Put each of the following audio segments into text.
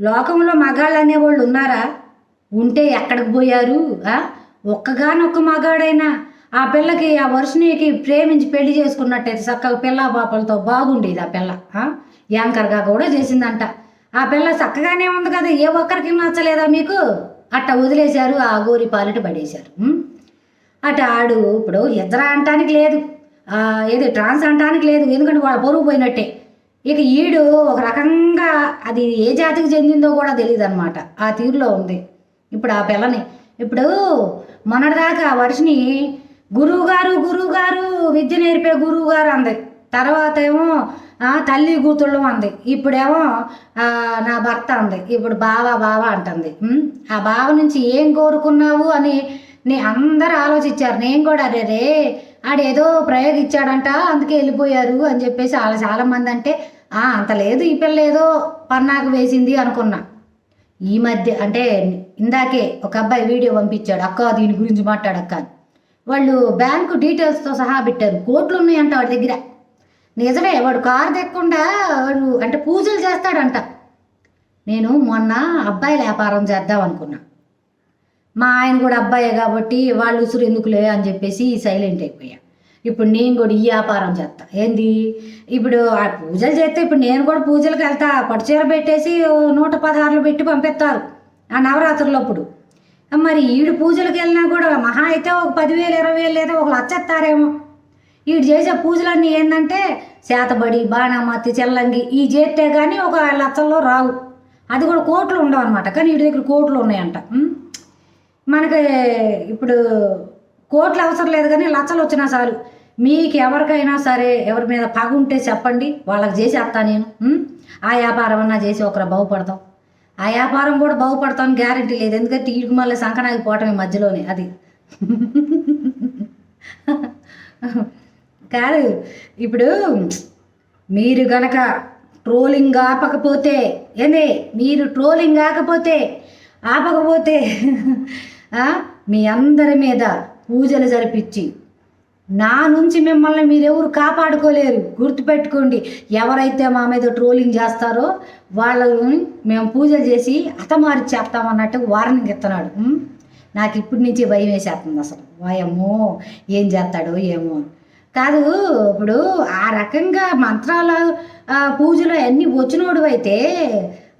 లోకంలో మగాళ్ళు అనేవాళ్ళు ఉన్నారా? ఉంటే ఎక్కడికి పోయారు? ఒక్కగానొక్క మగాడైనా ఆ పిల్లకి ఆ వర్షనికి ప్రేమించి పెళ్ళి చేసుకున్నట్టయితే చక్కగా పిల్ల పాపలతో బాగుండేది ఆ పిల్ల. యాంకర్గా కూడా చేసిందంట. ఆ పిల్ల చక్కగానే ఉంది కదా ఏ ఒక్కరికి నచ్చలేదా మీకు? అట్ట వదిలేశారు ఆ గోరి పాలిట పడేశారు. అట్ట అటు ఆడు ఇప్పుడు ఇద్దర అంటానికి లేదు. ఆ, ఏది ట్రాన్స్ అంటానికి లేదు. ఎందుకంటే వాళ్ళ పొరుగు పోయినట్టే. ఇక ఈడు ఒక రకంగా అది ఏ జాతికి చెందిందో కూడా తెలియదు అనమాట ఆ తీరులో ఉంది. ఇప్పుడు ఆ పిల్లని ఇప్పుడు మొన్నటిదాకా ఆ వర్షిని గురువుగారు గురువుగారు విద్య నేర్పే గురువుగారు అంది. తర్వాత ఏమో తల్లి కూతుళ్ళు అంది. ఇప్పుడేమో నా భర్త అంది. ఇప్పుడు బావ బావ అంటుంది. ఆ బావ నుంచి ఏం కోరుకున్నావు అని నే అందరు ఆలోచించారు. నేను కూడా అరే రే ఆడేదో ప్రయోగించాడంట అందుకే వెళ్ళిపోయారు అని చెప్పేసి వాళ్ళ చాలామంది అంటే అంత లేదు ఈ పిల్ల ఏదో పన్నాకు వేసింది అనుకున్నా. ఈ మధ్య అంటే ఇందాకే ఒక అబ్బాయి వీడియో పంపించాడు అక్క దీని గురించి మాట్లాడక్క వాళ్ళు బ్యాంకు డీటెయిల్స్తో సహా పెట్టారు కోట్లు ఉన్నాయంట వాడి దగ్గర. నిజమే వాడు కారు తెక్కకుండా వాడు అంటే పూజలు చేస్తాడంట. నేను మొన్న అబ్బాయి వ్యాపారం చేద్దాం అనుకున్నా. మా ఆయన కూడా అబ్బాయే కాబట్టి వాళ్ళు ఉసురు ఎందుకులే అని చెప్పేసి సైలెంట్ అయిపోయా. ఇప్పుడు నేను కూడా ఈ వ్యాపారం చేస్తా ఏంది? ఇప్పుడు ఆ పూజలు చేస్తే ఇప్పుడు నేను కూడా పూజలకు వెళ్తా. పట్టుచీర పెట్టేసి నూట పదహారులు పెట్టి పంపిస్తారు. ఆ నవరాత్రులప్పుడు మరి ఈడు పూజలకు వెళ్ళినా కూడా మహా అయితే ఒక పదివేలు ఇరవై వేలు లేదా ఒక లచ్చేస్తారేమో ఈడు చేసే పూజలన్నీ ఏంటంటే శాతబడి బాణామతి చెల్లంగి ఈ చేస్తే కానీ ఒక లచ్చల్లో రావు. అది కూడా కోట్లు ఉండవు అనమాట కానీ వీడి దగ్గర కోట్లు ఉన్నాయంట. మనకి ఇప్పుడు కోట్లు అవసరం లేదు కానీ లచ్చలు వచ్చినా చాలు. మీకు ఎవరికైనా సరే ఎవరి మీద పగ ఉంటే చెప్పండి వాళ్ళకి చేసేస్తా నేను. ఆ వ్యాపారం అన్నా చేసి ఒకరు బాగుపడతాం. ఆ వ్యాపారం కూడా బాగుపడతాం గ్యారంటీ లేదు. ఎందుకంటే వీడికి మళ్ళీ సంకనాకి పోవటమే మధ్యలోనే అది. కాదు ఇప్పుడు మీరు గనక ట్రోలింగ్ ఆపకపోతే ఏంది? మీరు ట్రోలింగ్ ఆకపోతే ఆపకపోతే మీ అందరి మీద పూజలు జరిపించి నా నుంచి మిమ్మల్ని మీరెవరు కాపాడుకోలేరు. గుర్తుపెట్టుకోండి ఎవరైతే మా మీద ట్రోలింగ్ చేస్తారో వాళ్ళని మేము పూజ చేసి అతమారి చేస్తామన్నట్టు వార్నింగ్ ఇస్తున్నాడు. నాకు ఇప్పటి నుంచి భయం వేసేస్తుంది అసలు. వాయమ్మో ఏం చేస్తాడో ఏమో కాదు ఇప్పుడు ఆ రకంగా మంత్రాలు పూజలు అన్నీ వచ్చినోడు అయితే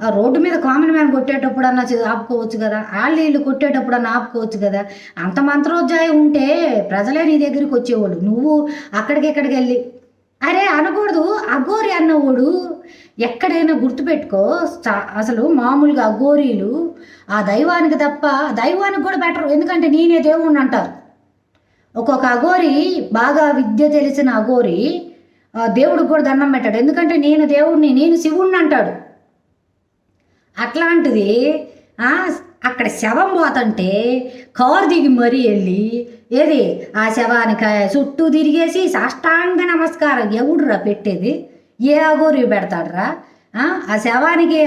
ఆ రోడ్డు మీద కామన్ మ్యాన్ కొట్టేటప్పుడు అన్నా ఆపుకోవచ్చు కదా. వాళ్ళు వీళ్ళు కొట్టేటప్పుడు అన్నా ఆపుకోవచ్చు కదా. అంత మంత్రోధ్యాయం ఉంటే ప్రజలే నీ దగ్గరికి వచ్చేవాళ్ళు. నువ్వు అక్కడికెక్కడికి వెళ్ళి అరే అనకూడదు అఘోరి అన్నవాడు ఎక్కడైనా గుర్తుపెట్టుకో అసలు మామూలుగా అఘోరీలు ఆ దైవానికి తప్ప దైవానికి కూడా బెటర్ ఎందుకంటే నేనే దేవుణ్ణి అంటారు. ఒక్కొక్క అఘోరి బాగా విద్య తెలిసిన అఘోరి ఆ, దేవుడికి కూడా దండం పెట్టాడు. ఎందుకంటే నేను దేవుడిని నేను శివుణ్ణి అంటాడు. అట్లాంటిది అక్కడ శవం పోతుంటే కారు దిగి మరీ వెళ్ళి ఏది ఆ శవానికి చుట్టూ తిరిగేసి సాష్టాంగ నమస్కారం ఎవడురా పెట్టేది? ఏ అగోరి పెడతాడురా? ఆ, శవానికి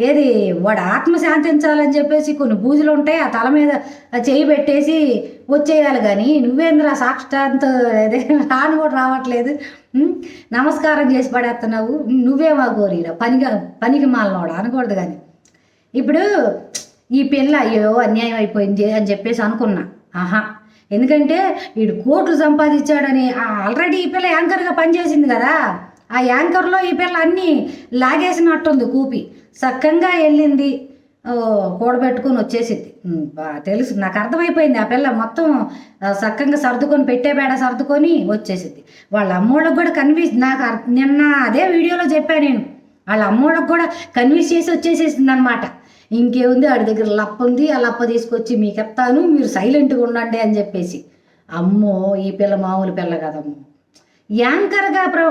ఏది వాడు ఆత్మ శాంతించాలని చెప్పేసి కొన్ని పూజలు ఉంటాయి ఆ తల మీద చేయి పెట్టేసి వచ్చేయాలి కానీ నువ్వేంద్రా సాక్షాంత అదే రాను కూడా రావట్లేదు. నమస్కారం చేసి పడేస్తున్నావు నువ్వేమా గోరీరా పనిగా పనికి మాలనోడా? అనకూడదు కానీ ఇప్పుడు ఈ పిల్ల అయ్యో అన్యాయం అయిపోయింది అని చెప్పేసి అనుకున్నా. ఆహా. ఎందుకంటే వీడు కోట్లు సంపాదించాడని ఆల్రెడీ ఈ పిల్ల యాంకర్గా పనిచేసింది కదా. ఆ యాంకర్లో ఈ పిల్ల అన్నీ లాగేసినట్టుంది కూపి. సక్కంగా వెళ్ళింది. ఓ, కూడబెట్టుకొని వచ్చేసింది. తెలుసు. నాకు అర్థమైపోయింది ఆ పిల్ల మొత్తం సక్కంగా సర్దుకొని పెట్టే బేడ సర్దుకొని వచ్చేసింది. వాళ్ళ అమ్మోళ్ళకి కూడా కన్విన్స్ నాకు నిన్న అదే వీడియోలో చెప్పాను నేను. వాళ్ళ అమ్మోళ్ళకి కూడా కన్విన్స్ చేసి వచ్చేసేసింది అనమాట ఇంకేముంది? ఆడి దగ్గర లప్ప ఉంది. ఆ లప్ప తీసుకొచ్చి మీకు ఎత్తాను మీరు సైలెంట్గా ఉండండి అని చెప్పేసి. అమ్మో ఈ పిల్ల మామూలు పిల్ల కదమ్మో. యాంకర్గా ప్ర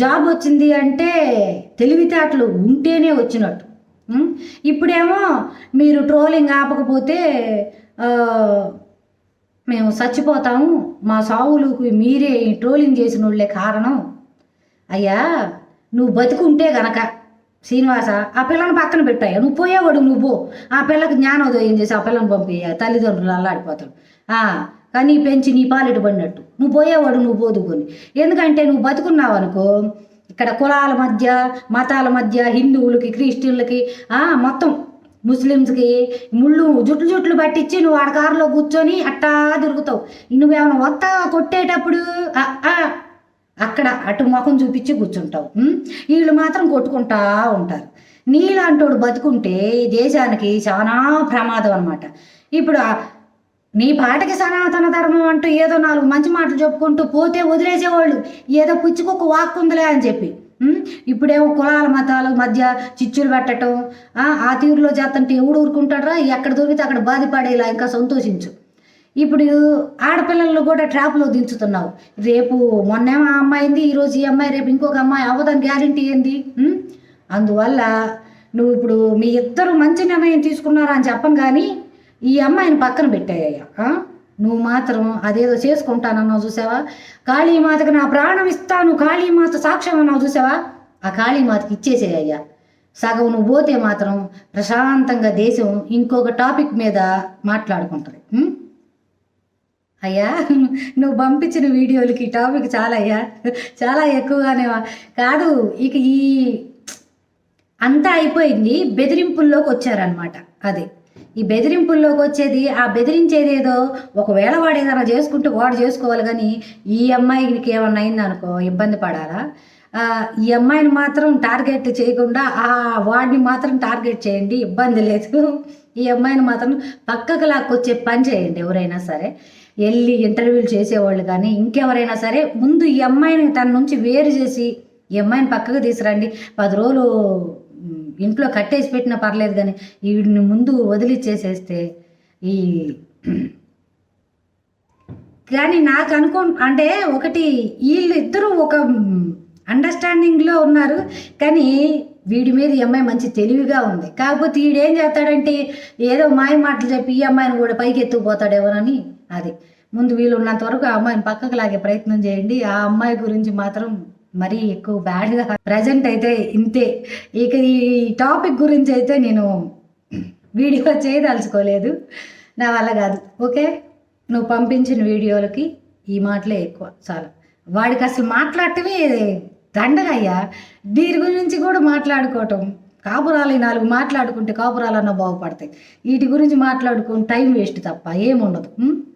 జాబ్ వచ్చింది అంటే తెలివితేటలు ఉంటేనే వచ్చినట్టు. ఇప్పుడేమో మీరు ట్రోలింగ్ ఆపకపోతే మేము చచ్చిపోతాము. మా సావులకు మీరే ఈ ట్రోలింగ్ చేసిన వాళ్ళే కారణం. అయ్యా నువ్వు బతుకుంటే గనక. శ్రీనివాస ఆ పిల్లని పక్కన పెట్టాయి నువ్వు పోయేవాడు నువ్వు. పో ఆ పిల్లకి జ్ఞానోదయం చేసి ఆ పిల్లని పంపేయ తల్లిదండ్రులు అల్లాడిపోతాడు కానీ పెంచి నీ పాలిటి పడినట్టు నువ్వు పోయేవాడు నువ్వు పోదుకొని. ఎందుకంటే నువ్వు బతుకున్నావు అనుకో ఇక్కడ కులాల మధ్య మతాల మధ్య హిందువులకి క్రిస్టియన్లకి మొత్తం ముస్లిమ్స్కి ముళ్ళు జుట్లు జుట్లు పట్టించి నువ్వు ఆడ కారులో కూర్చొని అట్టా తిరుగుతావు. నువ్వేమైనా వస్తావా కొట్టేటప్పుడు? అక్కడ అటు ముఖం చూపించి కూర్చుంటావు వీళ్ళు మాత్రం కొట్టుకుంటా ఉంటారు. నీలాంటోడు బతుకుంటే ఈ దేశానికి చాలా ప్రమాదం అనమాట ఇప్పుడు నీ పాటకి సనాతన ధర్మం అంటూ ఏదో నాలుగు మంచి మాటలు చెప్పుకుంటూ పోతే వదిలేసేవాళ్ళు. ఏదో పుచ్చుకొక వాక్కుందిలే అని చెప్పి ఇప్పుడేమో కులాల మతాల మధ్య చిచ్చులు పెట్టడం ఆ, ఆ తీరులో చేస్తుంటే ఎవడు ఊరుకుంటాడరా? ఎక్కడ దొరికితే అక్కడ బాధపడేలా ఇంకా సంతోషించు. ఇప్పుడు ఆడపిల్లలు కూడా ట్రాప్లో దించుతున్నావు. రేపు మొన్నేమో ఆ అమ్మాయింది ఈరోజు ఈ అమ్మాయి రేపు ఇంకొక అమ్మాయి అవ్వదని గ్యారంటీ ఏంది? అందువల్ల నువ్వు ఇప్పుడు మీ ఇద్దరు మంచి నిర్ణయం తీసుకున్నారా అని చెప్పం కానీ ఈ అమ్మాయిని పక్కన పెట్టాయ్యా. నువ్వు మాత్రం అదేదో చేసుకుంటానన్నావు చూసావా? కాళీమాతకు నా ప్రాణం ఇస్తాను కాళీమాత సాక్ష్యం అన్నావు చూసావా? ఆ కాళీమాతకి ఇచ్చేసేయ్యా. సగం నువ్వు పోతే మాత్రం ప్రశాంతంగా దేశం ఇంకొక టాపిక్ మీద మాట్లాడుకుంటుంది. అయ్యా నువ్వు పంపించిన వీడియోలకి ఈ టాపిక్ చాలా అయ్యా చాలా ఎక్కువగానే కాదు ఇక ఈ అంతా అయిపోయింది బెదిరింపుల్లోకి వచ్చారనమాట అది. ఈ బెదిరింపుల్లోకి వచ్చేది ఆ బెదిరించేది ఏదో ఒకవేళ వాడు ఏదైనా చేసుకుంటే వాడు చేసుకోవాలి కానీ ఈ అమ్మాయికి ఏమన్నా అయిందనుకో ఇబ్బంది పడాలా? ఈ అమ్మాయిని మాత్రం టార్గెట్ చేయకుండా ఆ వాడిని మాత్రం టార్గెట్ చేయండి ఇబ్బంది లేదు. ఈ అమ్మాయిని మాత్రం పక్కకు లాక్కొచ్చే పని చేయండి ఎవరైనా సరే. వెళ్ళి ఇంటర్వ్యూలు చేసేవాళ్ళు కానీ ఇంకెవరైనా సరే ముందు ఈ అమ్మాయిని తన నుంచి వేరు చేసి ఈ అమ్మాయిని పక్కకు తీసుకురండి. పది రోజులు ఇంట్లో కట్టేసి పెట్టినా పర్లేదు కానీ వీడిని ముందు వదిలిచ్చేసేస్తే ఈ కానీ నాకు అనుకో అంటే ఒకటి వీళ్ళు ఇద్దరు ఒక అండర్స్టాండింగ్లో ఉన్నారు కానీ వీడి మీద ఈ అమ్మాయి మంచి తెలివిగా ఉంది. కాకపోతే వీడేం చేస్తాడంటే ఏదో మాయ మాటలు చెప్పి ఈ అమ్మాయిని కూడా పైకి ఎత్తుకుపోతాడేమోనని అది. ముందు వీళ్ళు ఉన్నంత వరకు ఆ అమ్మాయిని పక్కకు లాగే ప్రయత్నం చేయండి. ఆ అమ్మాయి గురించి మాత్రం మరీ ఎక్కువ బ్యాడ్గా ప్రజెంట్ అయితే ఇంతే. ఇక ఈ టాపిక్ గురించి అయితే నేను వీడియో చేయదలుచుకోలేదు. నా వల్ల కాదు. ఓకే? నువ్వు పంపించిన వీడియోలకి ఈ మాటలే ఎక్కువ. చాలా. వాడికి అసలు మాట్లాడటమే దండగయ్యా దీని గురించి కూడా మాట్లాడుకోవటం. కాపురాలు ఈ నాలుగు మాట్లాడుకుంటే కాపురాలన్నా బాగుపడతాయి. వీటి గురించి మాట్లాడుకుని టైం వేస్ట్ తప్ప ఏముండదు.